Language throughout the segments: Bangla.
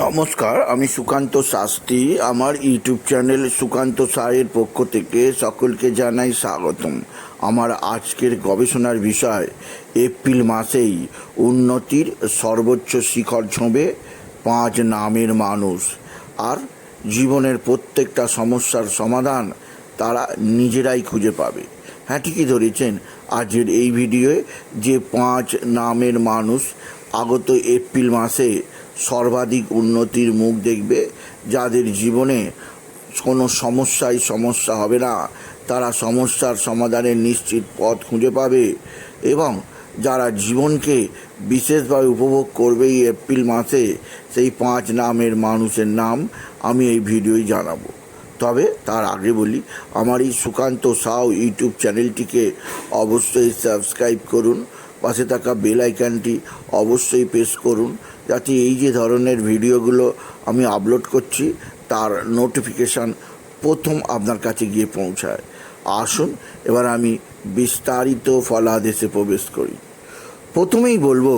নমস্কার, আমি সুকান্ত শাস্ত্রী। আমার ইউটিউব চ্যানেল সুকান্ত সায়ের পক্ষ থেকে সকলকে জানাই স্বাগতম। আমার আজকের গবেষণার বিষয়, এপ্রিল মাসেই উন্নতির সর্বোচ্চ শিখর ছোঁবে পাঁচ নামের মানুষ আর জীবনের প্রত্যেকটা সমস্যার সমাধান তারা নিজেরাই খুঁজে পাবে। হ্যাঁ ঠিকই ধরেছেন আজের এই ভিডিওয়ে যে পাঁচ নামের মানুষ আগত এপ্রিল মাসে সর্বাধিক উন্নতির মুখ দেখবে। যাদের জীবনে কোনো সমস্যাই সমস্যা হবে না, তারা সমস্যার সমাধানের নিশ্চিত পথ খুঁজে পাবে এবং যারা জীবনকে বিশেষভাবে উপভোগ করবে এই এপ্রিল মাসে, সেই পাঁচ নামের মানুষের নাম আমি এই ভিডিওই জানাব। তবে তার আগে বলি, আমার এই সুকান্ত সাউ ইউটিউব চ্যানেলটিকে অবশ্যই সাবস্ক্রাইব করুন, পাশে থাকা বেল আইকনটি অবশ্যই প্রেস করুন যাতে এই যে ধরনের ভিডিওগুলো আমি আপলোড করছি, তার নোটিফিকেশান প্রথম আপনার কাছে গিয়ে পৌঁছায়। আসুন, এবার আমি বিস্তারিত ফলাদেশে প্রবেশ করি। প্রথমেই বলব,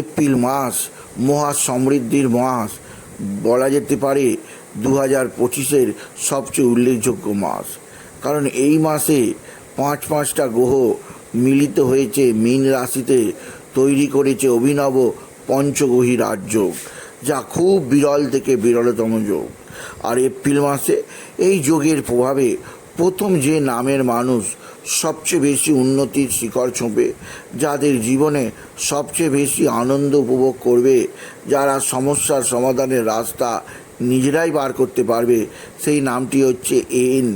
এপ্রিল মাস মহা সমৃদ্ধির মাস। বলা যেতে পারে দু হাজার পঁচিশের সবচেয়ে উল্লেখযোগ্য মাস। কারণ এই মাসে পাঁচ পাঁচটা গ্রহ মিলিত হয়েছে, মীন রাশিতে তৈরি করেছে অভিনব পঞ্চগ্রহী রাজযোগ যা খুব বিরল থেকে বিরলতম যোগ। আর এপ্রিল মাসে এই যোগের প্রভাবে প্রথম যে নামের মানুষ সবচেয়ে বেশি উন্নতির শিখর ছোঁবে যাদের জীবনে সবচেয়ে বেশি আনন্দ উপভোগ করবে, যারা সমস্যার সমাধানের রাস্তা নিজেরাই বার করতে পারবে, সেই নামটি হচ্ছে এন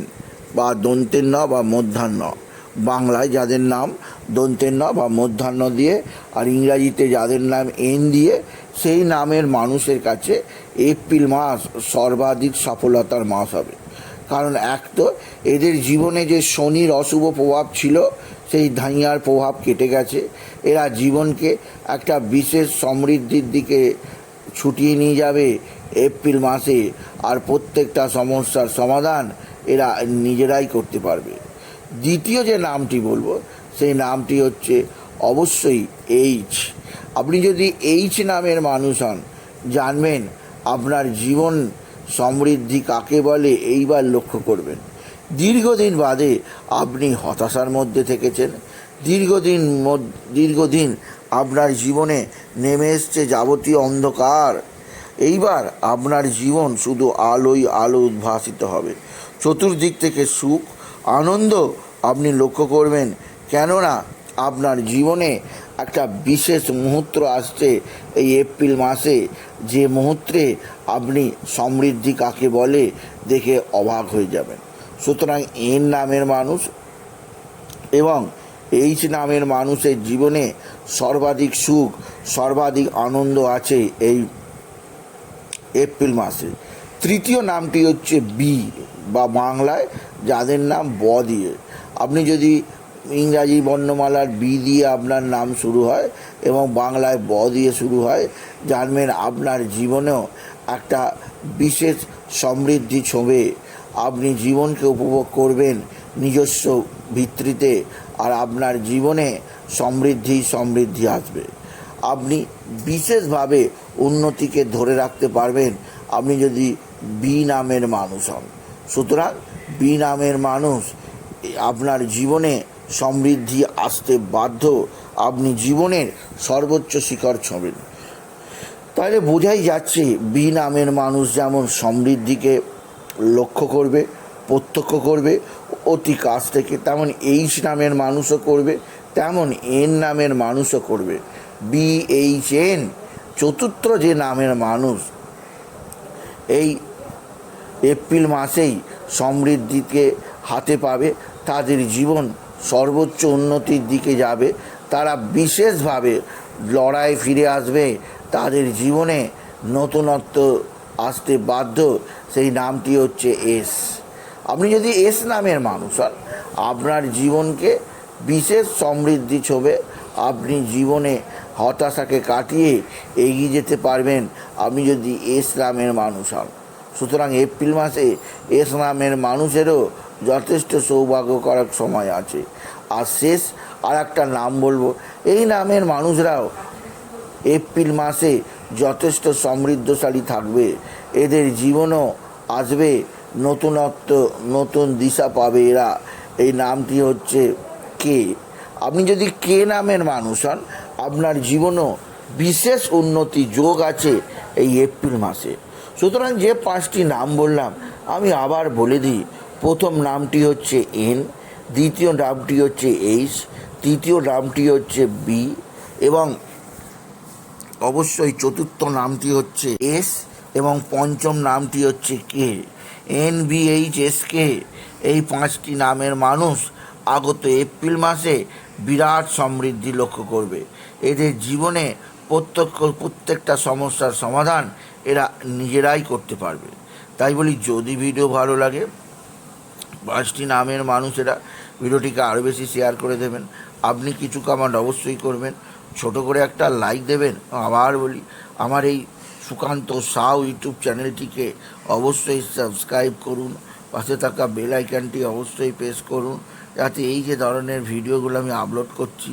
বা দন্তের ন বা মধ্যাহ্ন। বাংলায় যাদের নাম দন্তের বা মধ্যাহ্ন দিয়ে, আর ইংরাজিতে যাদের নাম এন দিয়ে, সেই নামের মানুষের কাছে এপ্রিল মাস সর্বাধিক সফলতার মাস হবে। কারণ এক তো এদের জীবনে যে শনির অশুভ প্রভাব ছিল, সেই ধাইয়ার প্রভাব কেটে গেছে। এরা জীবনকে একটা বিশেষ সমৃদ্ধির দিকে ছুটিয়ে নিয়ে যাবে এপ্রিল মাসে, আর প্রত্যেকটা সমস্যার সমাধান এরা নিজেরাই করতে পারবে। দ্বিতীয় যে নামটি বলব, সেই নামটি হচ্ছে অবশ্যই এইচ আপনি যদি এইচ নামের মানুষ হন, জানবেন আপনার জীবন সমৃদ্ধি কাকে বলে, এইবার লক্ষ্য করবেন। দীর্ঘদিন বাদে আপনি হতাশার মধ্যে থেকেছেন, দীর্ঘদিন দীর্ঘদিন আপনার জীবনে নেমে এসছে যাবতীয় অন্ধকার। এইবার আপনার জীবন শুধু আলোই আলো উদ্ভাসিত হবে। চতুর্দিক থেকে সুখ আনন্দ আপনি লক্ষ্য করবেন। কেননা আপনার জীবনে একটা বিশেষ মুহূর্ত আসছে এই এপ্রিল মাসে। যে মুহূর্তে আপনি সমৃদ্ধি কাকে বলে দেখে অবাক হয়ে যাবেন। সুতরাং এন নামের মানুষ এবং এইচ নামের মানুষের জীবনে সর্বাধিক সুখ, সর্বাধিক আনন্দ আছে এই এপ্রিল মাসে। তৃতীয় নামটি হচ্ছে বি বা বাংলায় যাদের নাম ব দিয়ে। আপনি যদি ইংরাজি বর্ণমালার বি দিয়ে আপনার নাম শুরু হয় এবং বাংলায় ব দিয়ে শুরু হয়, জানবেন আপনার জীবনেও একটা বিশেষ সমৃদ্ধি ছোঁবে। আপনি জীবনকে উপভোগ করবেন নিজস্ব ভিত্তিতে আর আপনার জীবনে সমৃদ্ধি সমৃদ্ধি আসবে। আপনি বিশেষভাবে উন্নতিকে ধরে রাখতে পারবেন। আপনি যদি বি নামের মানুষ হন। সুতরাং বি নামের মানুষ আপনার জীবনে সমৃদ্ধি আসতে বাধ্য। আপনি জীবনের সর্বোচ্চ শিখর ছোঁবেন তাহলে বোঝাই যাচ্ছে বি নামের মানুষ যেমন সমৃদ্ধিকে লক্ষ্য করবে, প্রত্যক্ষ করবে, অতি কাছ থেকে তেমন এইচ নামের মানুষও করবে, তেমন এন নামের মানুষও করবে। বি এইচ এন চতুর্থ যে নামের মানুষ, এই এপ্রিল মাসেই সমৃদ্ধিকে হাতে পাবে, তাদের জীবন সর্বোচ্চ উন্নতির দিকে যাবে। তারা বিশেষভাবে লড়াই ফিরে আসবে। তাদের জীবনে নতুনত্ব আসতে বাধ্য। সেই নামটি হচ্ছে এস। আপনি যদি এস নামের মানুষ হন, আপনার জীবনকে বিশেষ সমৃদ্ধি ছবে। আপনি জীবনে হতাশাকে কাটিয়ে এগিয়ে যেতে পারবেন। আপনি যদি এস নামের মানুষ হন সুতরাং এপ্রিল মাসে এস নামের মানুষেরও যথেষ্ট সৌভাগ্য করার সময় আছে। আর শেষ আর একটা নাম বলব, এই নামের মানুষরাও এপ্রিল মাসে যথেষ্ট সমৃদ্ধশালী থাকবে। এদের জীবনও আসবে, নতুনত্ব, নতুন দিশা পাবে এরা। এই নামটি হচ্ছে কে। আপনি যদি কে নামের মানুষ হন, আপনার জীবনও বিশেষ উন্নতি যোগ আছে এই এপ্রিল মাসে। সুতরাং যে পাঁচটি নাম বললাম, আমি আবার বলে দিই। প্রথম নামটি হচ্ছে এন দ্বিতীয় নামটি হচ্ছে এইচ তৃতীয় নামটি হচ্ছে বি এবং অবশ্যই চতুর্থ নামটি হচ্ছে এস এবং পঞ্চম নামটি হচ্ছে K N B H S K এই পাঁচটি নামের মানুষ আগত এপ্রিল মাসে বিরাট সমৃদ্ধি লক্ষ্য করবে। এদের জীবনে প্রত্যক্ষ, প্রত্যেকটা সমস্যার সমাধান এরা নিজেরাই করতে পারবে। তাই বলি, যদি ভিডিও ভালো লাগে, পাঁচটি নামের মানুষেরা ভিডিওটিকে আরও বেশি শেয়ার করে দেবেন। আপনি কিছু কামান্ড অবশ্যই করবেন। ছোট করে একটা লাইক দেবেন। আবার বলি, আমার এই সুকান্ত সাউ ইউটিউব চ্যানেলটিকে অবশ্যই সাবস্ক্রাইব করুন। পাশে থাকা বেল আইকনটি অবশ্যই প্রেস করুন। যাতে এই যে ধরনের ভিডিওগুলো আমি আপলোড করছি